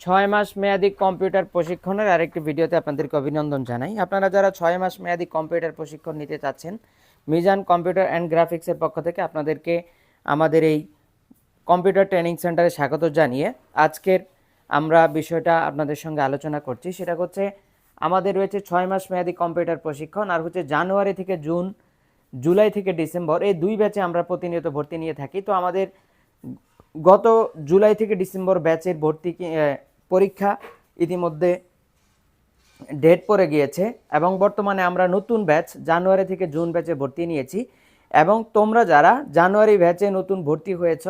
ছয় মাস মেয়াদি কম্পিউটার প্রশিক্ষণের আরেকটি ভিডিওতে আপনাদেরকে অভিনন্দন জানাই। আপনারা যারা ছয় মাস মেয়াদি কম্পিউটার প্রশিক্ষণ নিতে চাচ্ছেন, মিজান কম্পিউটার অ্যান্ড গ্রাফিক্সের পক্ষ থেকে আপনাদেরকে আমাদের এই কম্পিউটার ট্রেনিং সেন্টারে স্বাগত জানিয়ে আজকের আমরা বিষয়টা আপনাদের সঙ্গে আলোচনা করছি। সেটা হচ্ছে, আমাদের রয়েছে ছয় মাস মেয়াদি কম্পিউটার প্রশিক্ষণ আর হচ্ছে জানুয়ারি থেকে জুন, জুলাই থেকে ডিসেম্বর, এই দুই ব্যাচে আমরা প্রতিনিয়ত ভর্তি নিয়ে থাকি। তো আমাদের গত জুলাই থেকে ডিসেম্বর ব্যাচের ভর্তি পরীক্ষা ইতিমধ্যে ডেট পড়ে গিয়েছে এবং বর্তমানে আমরা নতুন ব্যাচ জানুয়ারি থেকে জুন ব্যাচে ভর্তি নিয়েছি এবং তোমরা যারা জানুয়ারি ব্যাচে নতুন ভর্তি হয়েছ,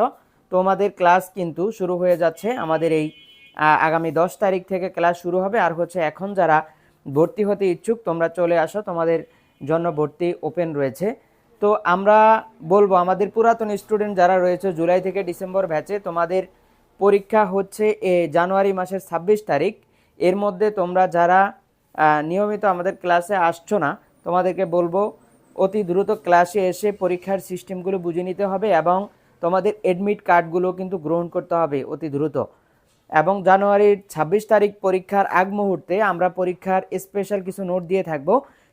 তোমাদের ক্লাস কিন্তু শুরু হয়ে যাচ্ছে। আমাদের এই আগামী দশ তারিখ থেকে ক্লাস শুরু হবে। আর হচ্ছে এখন যারা ভর্তি হতে ইচ্ছুক, তোমরা চলে আসো। তোমাদের জন্য ভর্তি ওপেন রয়েছে। তো আমরা বলব, আমাদের পুরাতন স্টুডেন্ট যারা রয়েছে জুলাই থেকে ডিসেম্বর ব্যাচে, তোমাদের পরীক্ষা হচ্ছে এ জানুয়ারি মাসের ছাব্বিশ তারিখ। এর মধ্যে তোমরা যারা নিয়মিত আমাদের ক্লাসে আসছো না, তোমাদেরকে বলব, অতি দ্রুত ক্লাসে এসে পরীক্ষার সিস্টেমগুলো বুঝে নিতে হবে এবং তোমাদের এডমিট কার্ডগুলো কিন্তু গ্রহণ করতে হবে অতি দ্রুত। এবং জানুয়ারির ছাব্বিশ তারিখ পরীক্ষার আগ মুহূর্তে আমরা পরীক্ষার স্পেশাল কিছু নোট দিয়ে থাকব।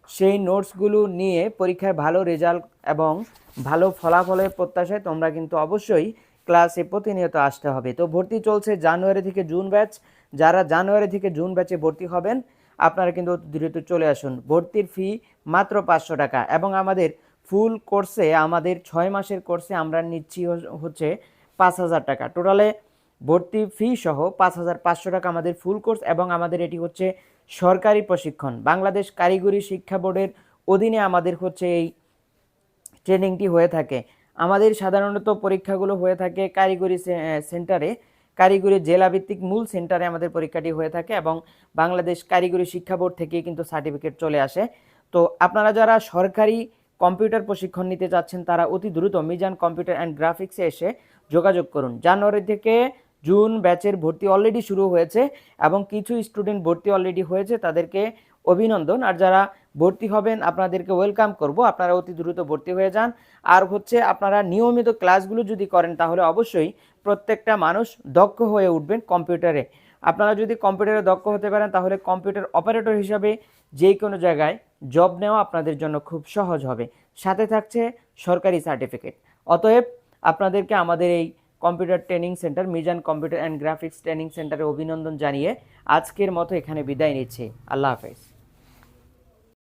সেই নোটসগুলো নিয়ে পরীক্ষায় ভালো রেজাল্ট এবং ভালো ফলাফলের প্রত্যাশায় তোমরা কিন্তু অবশ্যই ক্লাসে প্রতিনিয়ত আসতে হবে। তো ভর্তি চলছে জানুয়ারি থেকে জুন ব্যাচ। যারা জানুয়ারি থেকে জুন ব্যাচে ভর্তি হবেন, আপনারা কিন্তু দ্রুত চলে আসুন। ভর্তির ফি মাত্র পাঁচশো টাকা এবং আমাদের ফুল কোর্সে, আমাদের ছয় মাসের কোর্সে আমরা নিচ্ছি হচ্ছে পাঁচ হাজার টাকা। টোটালে ভর্তি ফি সহ পাঁচ হাজার পাঁচশো টাকা আমাদের ফুল কোর্স এবং আমাদের এটি হচ্ছে সরকারি প্রশিক্ষণ। বাংলাদেশ কারিগরি শিক্ষা বোর্ডের অধীনে আমাদের হচ্ছে এই ট্রেনিংটি হয়ে থাকে। আমাদের সাধারণত পরীক্ষাগুলো হয়ে থাকে কারিগরি সেন্টারে। কারিগরি জেলাভিত্তিক মূল সেন্টারে আমাদের পরীক্ষাটি হয়ে থাকে এবং বাংলাদেশ কারিগরি শিক্ষা বোর্ড থেকে কিন্তু সার্টিফিকেট চলে আসে। তো আপনারা যারা সরকারি কম্পিউটার প্রশিক্ষণ নিতে চাচ্ছেন তারা অতি দ্রুত মিজান কম্পিউটার অ্যান্ড গ্রাফিক্সে এসে যোগাযোগ করুন। জানুয়ারি থেকে জুন ব্যাচের ভর্তি অলরেডি শুরু হয়েছে এবং কিছু স্টুডেন্ট ভর্তি অলরেডি হয়েছে, তাদেরকে অভিনন্দন। আর যারা ভর্তি হবেন, আপনাদেরকে ওয়েলকাম করব। আপনারা অতি দ্রুত ভর্তি হয়ে যান। আর হচ্ছে, আপনারা নিয়মিত ক্লাসগুলো যদি করেন, তাহলে অবশ্যই প্রত্যেকটা মানুষ দক্ষ হয়ে উঠবেন কম্পিউটারে। আপনারা যদি কম্পিউটারে দক্ষ হতে পারেন, তাহলে কম্পিউটার অপারেটর হিসাবে যে কোনো জায়গায় জব নেওয়া আপনাদের জন্য খুব সহজ হবে। সাথে থাকছে সরকারি সার্টিফিকেট অতএব আপনাদেরকে আমাদের এই computer training centre Mizan computer and graphics training সেন্টারে অভিনন্দন জানিয়ে আজকের মতো এখানে বিদায় নিচ্ছি। আল্লাহ হাফেজ।